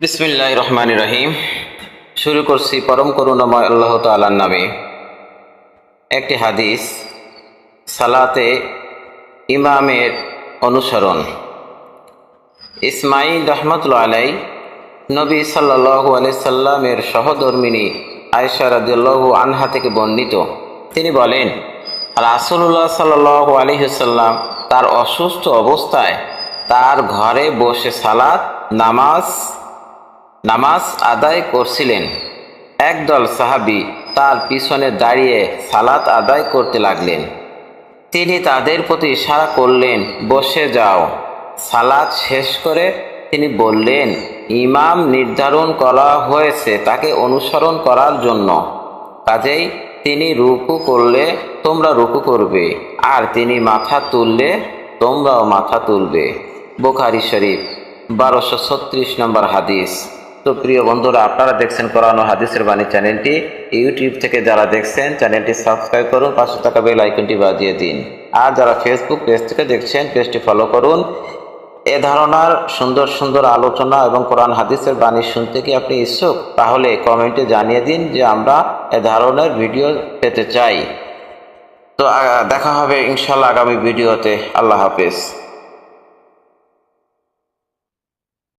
বিসমিল্লাহ রহমান রহিম শুরু করছি পরম করুণাময় আল্লাহ তালার নামে। একটি হাদিস, সালাতে ইমামের অনুসরণ। ইসমাইল রহমতুল্লা আলাই নবী সাল্লাহু সাল্লামের সহধর্মিনী আয়সা রাদিয়াল্লাহু আনহা থেকে বর্ণিত। তিনি বলেন রাসুল্লাহ সাল্লাহ আলহিসাল্লাম তার অসুস্থ অবস্থায় তার ঘরে বসে সালাত, নামাজ নামাজ আদায় করছিলেন। একদল সাহাবি তার পিছনে দাঁড়িয়ে সালাত আদায় করতে লাগলেন। তিনি তাদের প্রতি ইশারা করলেন, বসে যাও। সালাত শেষ করে তিনি বললেন, ইমাম নির্ধারণ করা হয়েছে তাকে অনুসরণ করার জন্য। কাজেই তিনি রুকু করলে তোমরা রুকু করবে, আর তিনি মাথা তুললে তোমরাও মাথা তুলবে। বোখারি শরীফ, বারোশো ছত্রিশ নম্বর হাদিস। তো প্রিয় বন্ধুরা, আপনারা দেখছেন কোরআন হাদিসের বাণী চ্যানেলটি। ইউটিউব থেকে যারা দেখছেন, চ্যানেলটি সাবস্ক্রাইব করুন পাঁচশো টাকা বেল আইকনটি বাজিয়ে দিন। আর যারা ফেসবুক পেজ থেকে দেখছেন পেজটি ফলো করুন। এ ধারণার সুন্দর সুন্দর আলোচনা এবং কোরআন হাদিসের বাণী শুনতে কি আপনি ইচ্ছুক? তাহলে কমেন্টে জানিয়ে দিন যে আমরা এ ধরনের ভিডিও পেতে চাই। তো দেখা হবে ইনশাল্লাহ আগামী ভিডিওতে। আল্লাহ হাফেজ।